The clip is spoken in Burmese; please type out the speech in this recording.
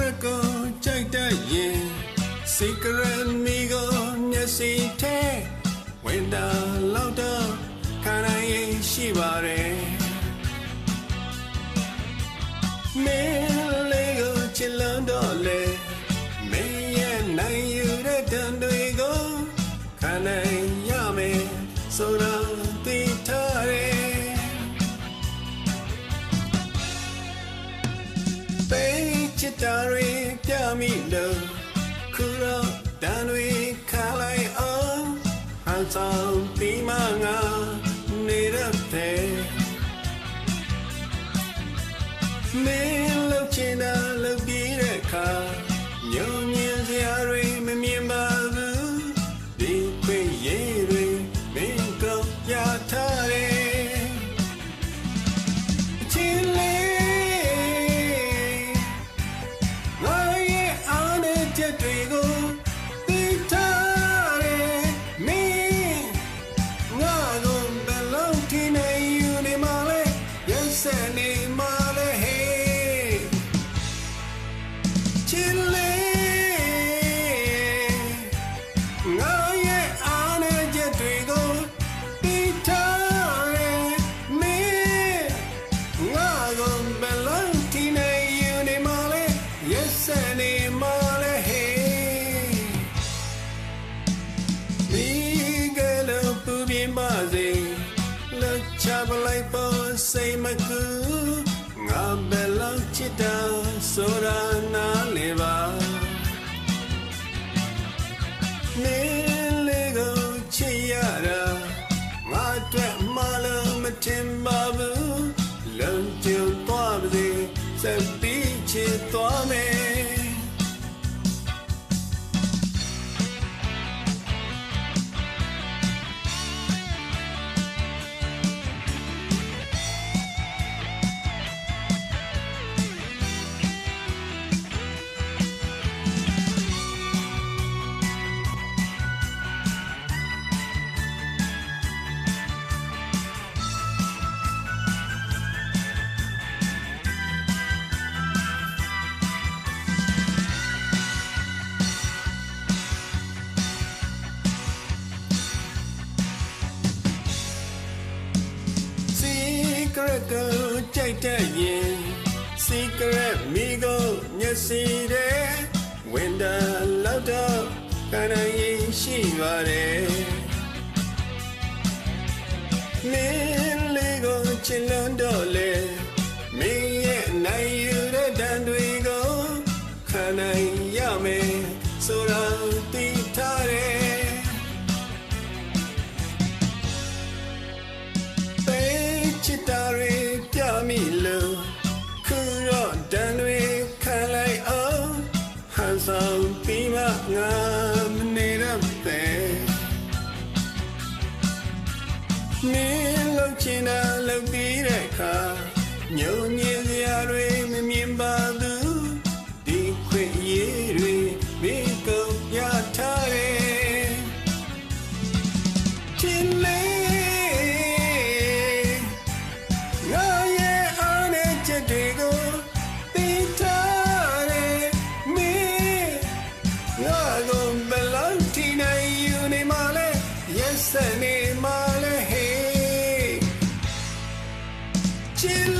secret ကိုကြိုက်တတ်ရင် secret မိကိုမျက်စိထဲဝင်တာလောက်တော့ခံနိုင်ရင်ရှိပါတယ် ဟ ချစ်လေးငါရဲ့အားနဲ့ချက်တွေကိုသိထားတယ်မင်းငါကဘယ်လောက်ထိနေယူနေမလဲ yes နေမလဲဟေးဒီကလေးပူပြင်းပါစေလက်ချပလိုက်ပေါ်စိတ်မကူငါဘယ်လောက်ချစ်တာ ဆို secret ကိုကြိုက်တတ်ရင် secret မိကိုမျက်စိထဲဝင်တာလောက်တော့ခံနိုင်ရင်ရှိပါတယ်မင်းလေးကိုချစ်လွန်တော့လေမင်းရဲ့နိုင်ယူတဲ့တန်တွေကိုခံနိုင်ရမယ်ဆိုတော့သိထားတယ်ပိတ်ချစ်တာ ချင်တာလှုပ်ပြီးတဲ့အခါညုံညင်စရာတွေမမြင်ပါဘူးဒီခွေရည်တွေမိကုန်ရထားတယ်ချစ်လေးငါရဲ့အားနဲ့ချက်တွေကိုသိထားတယ်မင်းငါကိုဘယ်လောက်ထိနိုင်ယူနေမှလဲ yes နေမှ ချ